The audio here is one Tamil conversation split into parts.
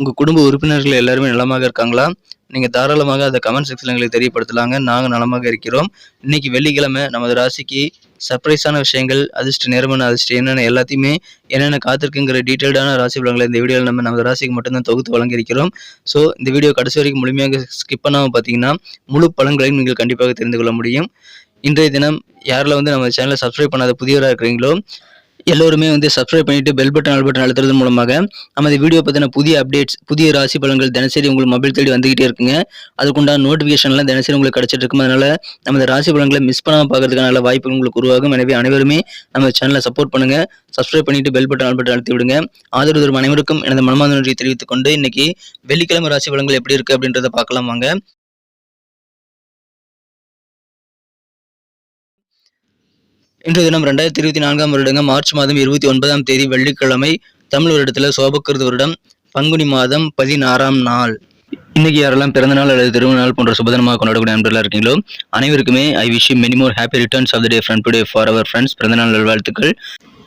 உங்கள் குடும்ப உறுப்பினர்கள் எல்லாருமே நலமாக இருக்காங்களா? நீங்கள் தாராளமாக அதை கமெண்ட் செக்ஷனில் எங்களுக்கு தெரியப்படுத்தலாங்க. நாங்கள் நலமாக இருக்கிறோம். இன்னைக்கு வெள்ளிக்கிழமை நமது ராசிக்கு சர்ப்ரைஸான விஷயங்கள் அதிர்ஷ்ட நேர்மன அதிர்ஷ்டம் என்னென்ன எல்லாத்தையுமே என்னென்ன காத்திருக்குங்கிற டீட்டெயில்டான ராசி பலன்களை இந்த வீடியோவில் நம்ம நமது ராசிக்கு மட்டும்தான் தொகுத்து வழங்கியிருக்கிறோம். ஸோ இந்த வீடியோ கடைசி வரைக்கும் முழுமையாக ஸ்கிப் பண்ணாமல் பார்த்தீங்கன்னா முழு பலன்களையும் நீங்கள் கண்டிப்பாக தெரிந்து கொள்ள முடியும். இன்றைய தினம் யாரில் வந்து நம்ம சேனலை சப்ஸ்கிரைப் பண்ணாத புதியவராக இருக்கிறீங்களோ எல்லோருமே வந்து சப்ஸ்கிரைப் பண்ணிட்டு பெல் பட்டன் ஆல் பட்டன் அழுத்துறது மூலமாக நமது வீடியோ பற்றின புதிய அப்டேட்ஸ் புதிய ராசி பலன்கள் தினசரி உங்களுக்கு மொபைல் தேடி வந்துகிட்டே இருக்குங்க. அதுக்குண்டான நோட்டிஃபிகேஷன்லாம் தினசரி உங்களுக்கு கிடைச்சிட்டு இருக்கும். அதனால நமது ராசி பலன்களை மிஸ் பண்ணாமல் பார்க்கறதுக்கான நல்ல வாய்ப்புகள் உங்களுக்கு உருவாகும். எனவே அனைவருமே நம்ம சேனலை சப்போர்ட் பண்ணுங்க. சப்ஸ்கிரைப் பண்ணிட்டு பெல் பட்டன் ஆல் பட்டன் அழுத்தி விடுங்க. ஆதரவு தரும் அனைவருக்கும் எனது மனமார்ந்த நன்றியை தெரிவித்துக் கொண்டு இன்னைக்கு வெள்ளிக்கிழமை ராசி பலன்கள் எப்படி இருக்கு அப்படின்றத பார்க்கலாம் வாங்க. இன்றைய தினம் ரெண்டாயிரத்தி இருபத்தி நான்காம் வருடங்க மார்ச் மாதம் இருபத்தி ஒன்பதாம் தேதி வெள்ளிக்கிழமை தமிழ் வருடத்தில் சோபக்கிருத வருடம் பங்குனி மாதம் பதினாறாம் நாள். இன்னைக்கு யாரெல்லாம் பிறந்த நாள் அல்லது திருமணநாள் போன்ற சுபதனமாக கொண்டாடக்கூடிய நண்பர்களாக இருக்கீங்களோ அனைவருக்குமே I wish many more happy returns of the day friend today for our friends பிறந்தநாள் நல்வாழ்த்துக்கள்.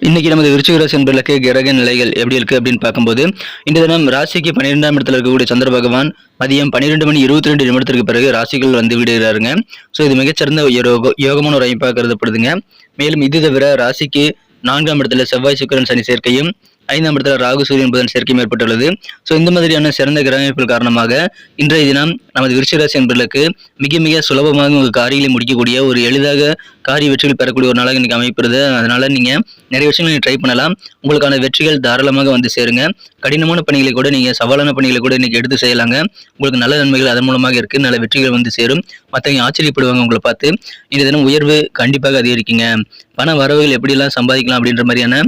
இன்னைக்கு நமது விருச்சிக ராசி என்பதற்கு கிரக நிலைகள் எப்படி இருக்கு அப்படின்னு பார்க்கும்போது இந்த தினம் ராசிக்கு பன்னிரெண்டாம் இடத்துல இருக்கக்கூடிய சந்திர பகவான் மதியம் பன்னிரெண்டு மணி இருபத்தி ரெண்டு நிமிடத்திற்கு பிறகு ராசிகள் வந்து விடுகிறாருங்க. ஸோ இது மிகச்சிறந்த யோகமான ஒரு அமைப்பாக கருதப்படுதுங்க மேலும் இது தவிர ராசிக்கு நான்காம் இடத்துல செவ்வாய் சுக்கிரன் சனி சேர்க்கையும் ஐந்தாம் இடத்துல ராகு சூரியன் புதன் சேர்க்கையும் ஏற்பட்டுள்ளது. ஸோ இந்த மாதிரியான சிறந்த கிரகமைப்புகள் காரணமாக இன்றைய தினம் நமது விருச்சிகராசி என்பர்களுக்கு மிக மிக சுலபமாக உங்கள் காரியங்களை முடிக்கக்கூடிய ஒரு எளிதாக காரிய வெற்றிகள் பெறக்கூடிய ஒரு நாளாக இன்னைக்கு அமைப்பிருது அதனால நீங்கள் நிறைய விஷயங்களை ட்ரை பண்ணலாம். உங்களுக்கான வெற்றிகள் தாராளமாக வந்து சேருங்க. கடினமான பணிகளை கூட நீங்கள் சவாலான பணிகளை கூட இன்னைக்கு எடுத்து செய்யலாங்க. உங்களுக்கு நல்ல நன்மைகள் அதன் மூலமாக இருக்குது நல்ல வெற்றிகள் வந்து சேரும். மற்றவங்க ஆச்சரியப்படுவாங்க உங்களை பார்த்து. இந்த தினம் உயர்வு கண்டிப்பாக அதிகரிக்குங்க. பண வரவுகள் எப்படிலாம் சம்பாதிக்கலாம் அப்படின்ற மாதிரியான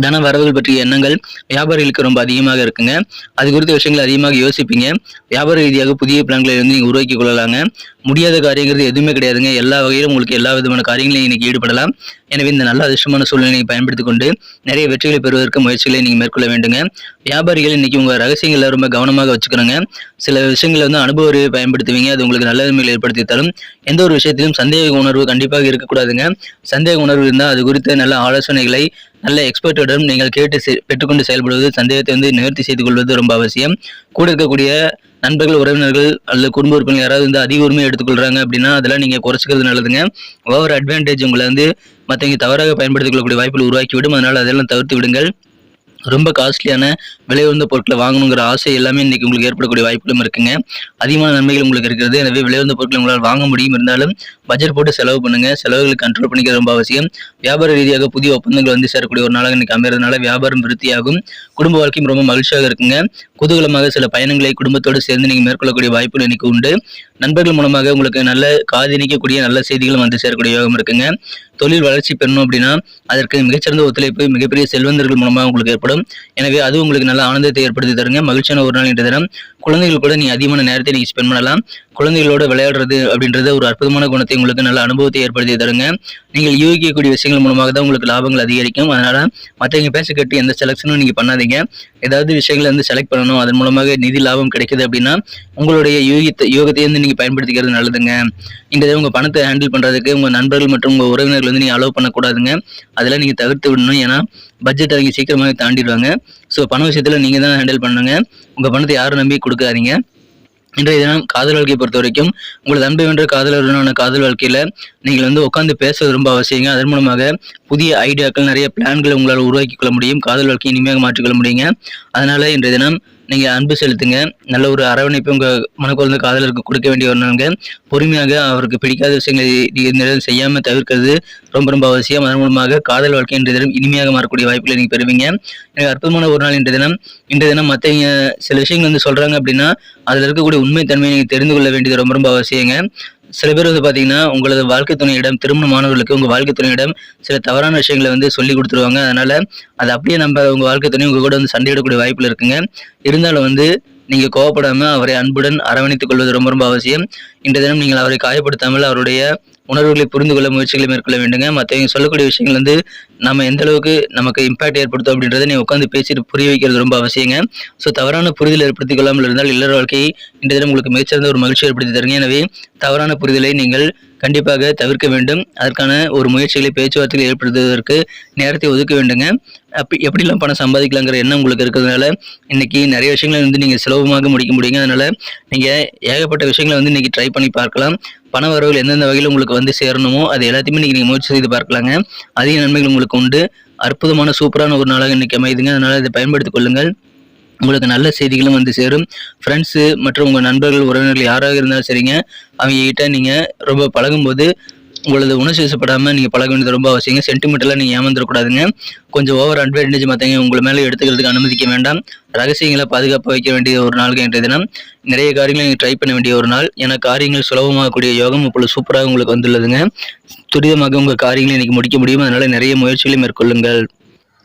தன வரவுகள் பற்றிய எண்ணங்கள் வியாபாரிகளுக்கு ரொம்ப அதிகமாக இருக்குங்க. அது குறித்த விஷயங்கள் அதிகமாக யோசிப்பீங்க. வியாபார ரீதியாக புதிய பிளான்களை வந்து நீங்கள் உருவாக்கி கொள்ளலாங்க. முடியாத காரியங்கிறது எதுவுமே கிடையாதுங்க. எல்லா வகையிலும் உங்களுக்கு எல்லா விதமான காரியங்களையும் இன்னைக்கு ஈடுபடலாம். எனவே இந்த நல்ல அதிர்ஷ்டமான சூழ்நிலையை பயன்படுத்தி பயன்படுத்திக் கொண்டு நிறைய வெற்றிகளை பெறுவதற்கு முயற்சிகளை நீங்கள் மேற்கொள்ள வேண்டுங்க. வியாபாரிகள் இன்னைக்கு உங்கள் ரகசியங்களை ரொம்ப கவனமாக வச்சுக்கணுங்க. சில விஷயங்களை வந்து அனுபவ அறிவை பயன்படுத்துவீங்க. அது உங்களுக்கு நல்ல நன்மைகளை ஏற்படுத்தி தரும். எந்த ஒரு விஷயத்திலும் சந்தேக உணர்வு கண்டிப்பாக இருக்கக்கூடாதுங்க. சந்தேக உணர்வு இருந்தால் அது குறித்த நல்ல ஆலோசனைகளை நல்ல எக்ஸ்பர்ட்டிடம் நீங்கள் கேட்டு செ- பெற்றுக்கொண்டு செயல்படுவது சந்தேகத்தை வந்து நிவர்த்தி செய்து கொள்வது ரொம்ப அவசியம். கூட இருக்கக்கூடிய நண்பர்கள் உறவினர்கள் அல்லது குடும்ப உறுப்பினர்கள் யாராவது வந்து அதிக உரிமை எடுத்துக்கொள்கிறாங்க அப்படின்னா அதெல்லாம் நீங்கள் குறைச்சிக்கிறது நல்லதுங்க. ஓவர் அட்வான்டேஜ் உங்களை வந்து மற்றவங்க தவறாக பயன்படுத்திக் கொள்ளக்கூடிய வாய்ப்புகள் உருவாக்கிவிடும். அதனால் அதெல்லாம் தவிர்த்து விடுங்கள். ரொம்ப காஸ்ட்லியான விலை உயர்ந்த பொருட்களை வாங்கணுங்கிற ஆசை எல்லாமே இன்னைக்கு உங்களுக்கு ஏற்படக்கூடிய வாய்ப்புகளும் இருக்குங்க. அதிகமான நன்மைகள் உங்களுக்கு இருக்கிறது. எனவே விலை உயர்ந்த பொருட்களை உங்களால் வாங்க முடியும். இருந்தாலும் பட்ஜெட் போட்டு செலவு பண்ணுங்க. செலவுகளை கண்ட்ரோல் பண்ணிக்கிறது ரொம்ப அவசியம். வியாபார ரீதியாக புதிய ஒப்பந்தங்கள் வந்து சேரக்கூடிய ஒரு நாளாக இன்னைக்கு அமைறதுனால வியாபாரம் விருத்தியாகும். குடும்ப வாழ்க்கையும் ரொம்ப மகிழ்ச்சியாக இருக்குங்க. குதூகலமாக சில பயணங்களை குடும்பத்தோடு சேர்ந்து நீங்க மேற்கொள்ளக்கூடிய வாய்ப்புகள் இன்னைக்கு உண்டு. நண்பர்கள் மூலமாக உங்களுக்கு நல்ல காதினிக்கக்கூடிய நல்ல செய்திகளும் வந்து சேரக்கூடிய யோகம் இருக்குங்க. தொழில் வளர்ச்சி பெறணும் அப்படின்னா அதற்கு மிகச்சிறந்த ஒத்துழைப்பு மிகப்பெரிய செல்வந்தர்கள் மூலமாக உங்களுக்கு ஏற்படும். எனவே அது உங்களுக்கு நல்ல ஆனந்தத்தை ஏற்படுத்தி தருங்க. மகிழ்ச்சியான ஒரு நாள் என்று தினம் குழந்தைகள் கூட நீ அதிகமான நேரத்தை நீங்க ஸ்பெண்ட் பண்ணலாம். குழந்தைகளோட விளையாடுறது அப்படின்றது ஒரு அற்புதமான குணத்தை உங்களுக்கு நல்ல அனுபவத்தை ஏற்படுத்தி தருங்க. நீங்கள் யூகிக்கக்கூடிய விஷயங்கள் மூலமாக தான் உங்களுக்கு லாபங்கள் அதிகரிக்கும். அதனால மற்றவங்க பேச கட்டி எந்த செலெக்ஷனும் நீங்க பண்ணாதீங்க. ஏதாவது விஷயங்களை வந்து செலக்ட் பண்ணணும். அதன் மூலமாக நிதி லாபம் கிடைக்குது அப்படின்னா உங்களுடைய யூகத்தை யோகத்தை வந்து நீங்க பயன்படுத்திக்கிறது நல்லதுங்க. இந்த உங்கள் பணத்தை ஹேண்டில் பண்றதுக்கு உங்கள் நண்பர்கள் மற்றும் உங்கள் உறவினர்கள் வந்து நீங்க அலோவ் பண்ணக்கூடாதுங்க. அதெல்லாம் நீங்க தவிர்த்து விடணும். ஏன்னா பட்ஜெட் அவங்க சீக்கிரமாகவே தாண்டிடுவாங்க. ஸோ பண விஷயத்துல நீங்கள் தான் ஹேண்டில் பண்ணுங்க உங்கள் பணத்தை யாரும் நம்பி கொடுக்காதீங்க. இன்றைய தினம் காதல் வாழ்க்கையை பொறுத்த வரைக்கும் உங்களது அன்பை வென்ற காதலருடனான காதல் வாழ்க்கையில் நீங்கள் வந்து உட்காந்து பேசுவது ரொம்ப அவசியங்க. அதன் மூலமாக புதிய ஐடியாக்கள் நிறைய பிளான்களை உங்களால் உருவாக்கி கொள்ள முடியும். காதல் வாழ்க்கையை இனிமையாக மாற்றிக்கொள்ள முடியுங்க. அதனால் இன்றைய தினம் நீங்கள் அன்பு செலுத்துங்க. நல்ல ஒரு அரவணைப்பு உங்கள் மனக்குழந்தை காதலருக்கு கொடுக்க வேண்டிய ஒன்றுங்க பொறுமையாக அவருக்கு பிடிக்காத விஷயங்களை செய்யாமல் இந்த தவிர்க்கிறது ரொம்ப ரொம்ப அவசியம். அதன் மூலமாக காதல் வாழ்க்கை இன்றைய தினம் இனிமையாக மாறக்கூடிய வாய்ப்புகளை நீங்கள் பெறுவீங்க. எனக்கு அற்புதமான ஒரு நாள் இன்றைய தினம். இன்றைய தினம் மற்றவங்க சில விஷயங்கள் வந்து சொல்கிறாங்க அப்படின்னா அதில் இருக்கக்கூடிய உண்மைத்தன்மையை நீங்கள் தெரிந்து கொள்ள வேண்டியது ரொம்ப ரொம்ப அவசியங்க. சில பேர் வந்து பார்த்தீங்கன்னா உங்களது வாழ்க்கை துணையிடம் திருமணமானவர்களுக்கு உங்கள் வாழ்க்கை துணையிடம் சில தவறான விஷயங்களை வந்து சொல்லி கொடுத்துருவாங்க. அதனால் அதை அப்படியே நம்ம உங்கள் வாழ்க்கை துணை உங்கள் கூட வந்து சண்டையிடக்கூடிய வாய்ப்பில் இருக்குங்க. இருந்தாலும் வந்து நீங்கள் கோவப்படாமல் அவரை அன்புடன் அரவணைத்துக் கொள்வது ரொம்ப ரொம்ப அவசியம். இன்றைய தினம் நீங்கள் அவரை காயப்படுத்தாமல் அவருடைய உணர்வுகளை புரிந்து கொள்ள முயற்சிகளை மேற்கொள்ள வேண்டுங்க. மற்றவங்க சொல்லக்கூடிய விஷயங்கள் வந்து நம்ம எந்த அளவுக்கு நமக்கு இம்பாக்ட் ஏற்படுத்தும் அப்படின்றத நீ உட்காந்து பேசிட்டு புரிய வைக்கிறது ரொம்ப அவசியங்க. ஸோ தவறான புரிதல் ஏற்படுத்திக் கொள்ளாமல் இருந்தால் இல்லற வாழ்க்கையை இன்றைய தினம் உங்களுக்கு மிகச்சிறந்த ஒரு மகிழ்ச்சி ஏற்படுத்தி தருங்க. எனவே தவறான புரிதலை நீங்கள் கண்டிப்பாக தவிர்க்க வேண்டும். அதற்கான ஒரு முயற்சிகளை பேச்சுவார்த்தைகள் ஏற்படுத்துவதற்கு நேரத்தை ஒதுக்க வேண்டுங்க. அப்படி எப்படிலாம் பணம் சம்பாதிக்கலாங்கிற எண்ணம் உங்களுக்கு இருக்கிறதுனால இன்னைக்கு நிறைய விஷயங்களை வந்து நீங்கள் சுலபமாக முடிக்க முடியுங்க. அதனால நீங்கள் ஏகப்பட்ட விஷயங்களை வந்து இன்றைக்கி ட்ரை பண்ணி பார்க்கலாம். பண வரவுகள் எந்தெந்த வகையில் உங்களுக்கு வந்து சேரணுமோ அது எல்லாத்தையுமே இன்றைக்கி நீங்கள் முயற்சி செய்து பார்க்கலாங்க. அதிக நன்மைகள் உங்களுக்கு உண்டு. அற்புதமான சூப்பரான ஒரு நாளாக இன்றைக்கி அமையுதுங்க. அதனால் இதை பயன்படுத்திக் கொள்ளுங்கள். உங்களுக்கு நல்ல செய்திகளும் வந்து சேரும். ஃப்ரெண்ட்ஸு மற்றும் உங்கள் நண்பர்கள் உறவினர்கள் யாராக இருந்தாலும் சரிங்க. அவங்ககிட்ட நீங்கள் ரொம்ப பழகும்போது உங்களது உணர்ச்சி வசப்படாமல் நீங்கள் பழக வேண்டியது ரொம்ப அவசியங்க. சென்டிமெண்ட்டெல்லாம் நீங்கள் ஏமாந்துடக்கூடாதுங்க கொஞ்சம் ஓவர் அட்வான்டேஜ் மற்றவங்க உங்களை மேலே எடுத்துக்கிறதுக்கு அனுமதிக்க வேண்டாம். ரகசியங்களை பாதுகாப்பாக வைக்க வேண்டிய ஒரு நாள் என்ற தினம். நிறைய காரியங்களை நீங்கள் ட்ரை பண்ண வேண்டிய ஒரு நாள். ஏன்னா காரியங்கள் சுலபமாகக்கூடிய யோகம் இப்பொழுது சூப்பராக உங்களுக்கு வந்துள்ளதுங்க. துரிதமாக உங்கள் காரியங்களை இன்னைக்கு முடிக்க முடியும். அதனால் நிறைய முயற்சிகளை மேற்கொள்ளுங்கள்.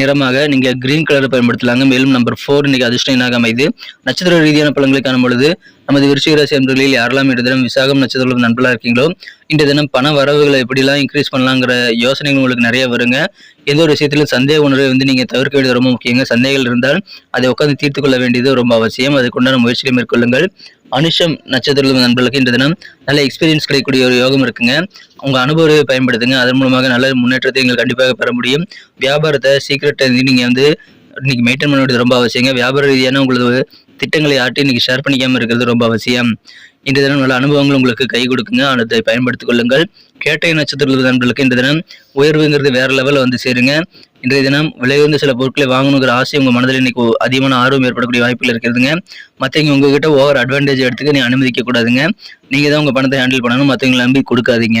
நிறமாக நீங்கள் கிரீன் கலரை பயன்படுத்தலாங்க. மேலும் நம்பர் ஃபோர் இன்னைக்கு அதிர்ஷ்டம் என்னாக அமைது? நட்சத்திர ரீதியான பலன்களை காணும் பொழுது நமது விருச்சிகராசி அன்பர்களில் யாரெல்லாம் இன்று தினம் விசாகம் நட்சத்திரம் நண்பர்களாக இருக்கீங்களோ இன்றைய தினம் பண வரவுகளை எப்படிலாம் இன்க்ரீஸ் பண்ணலாங்கிற யோசனைகள் உங்களுக்கு நிறைய வருங்க. எந்த ஒரு விஷயத்திலும் சந்தேக உணர்வை வந்து நீங்கள் தவிர்க்க வேண்டியது ரொம்ப முக்கியங்க. சந்தேகங்கள் இருந்தால் அதை உட்காந்து தீர்த்து கொள்ள வேண்டியது ரொம்ப அவசியம். அதுக்குண்டான முயற்சிகளை மேற்கொள்ளுங்கள். அனுஷம் நட்சத்திரம் நண்பர்களுக்கு இந்த தினம் நல்ல எக்ஸ்பீரியன்ஸ் கிடைக்கக்கூடிய ஒரு யோகம் இருக்குங்க. உங்கள் அனுபவத்தை பயன்படுத்துங்க. அதன் மூலமாக நல்ல முன்னேற்றத்தை நீங்கள் கண்டிப்பாக பெற முடியும். வியாபாரத்தை சீக்கிரட்டை நீங்கள் வந்து இன்னைக்கு மெயின்டைன் பண்ண வேண்டியது ரொம்ப அவசியங்க. வியாபார ரீதியான உங்களது திட்டங்களை ஆட்டி இன்னைக்கு ஷேர் பண்ணிக்காமல் இருக்கிறது ரொம்ப அவசியம். இன்றைய தினம் நல்ல அனுபவங்கள் உங்களுக்கு கை கொடுக்குங்க. அதை பயன்படுத்திக் கொள்ளுங்கள். கேட்டை நட்சத்திரத்தில் நண்பர்களுக்கு இந்த தினம் உயர்வுங்கிறது வேற லெவலில் வந்து சேருங்க. இன்றைய தினம் விலையுந்த சில பொருட்களை வாங்கணுங்கிற ஆசை உங்கள் மனதில் இன்னைக்கு அதிகமான ஆர்வம் ஏற்படக்கூடிய வாய்ப்புகள் இருக்கிறதுங்க. மற்றவங்க உங்ககிட்ட ஓவர் அட்வான்டேஜ் எடுத்துக்க நீ அனுமதிக்க கூடாதுங்க. நீங்கள் தான் உங்கள் பணத்தை ஹேண்டில் பண்ணணும் மற்றவங்களை நம்பி கொடுக்காதீங்க.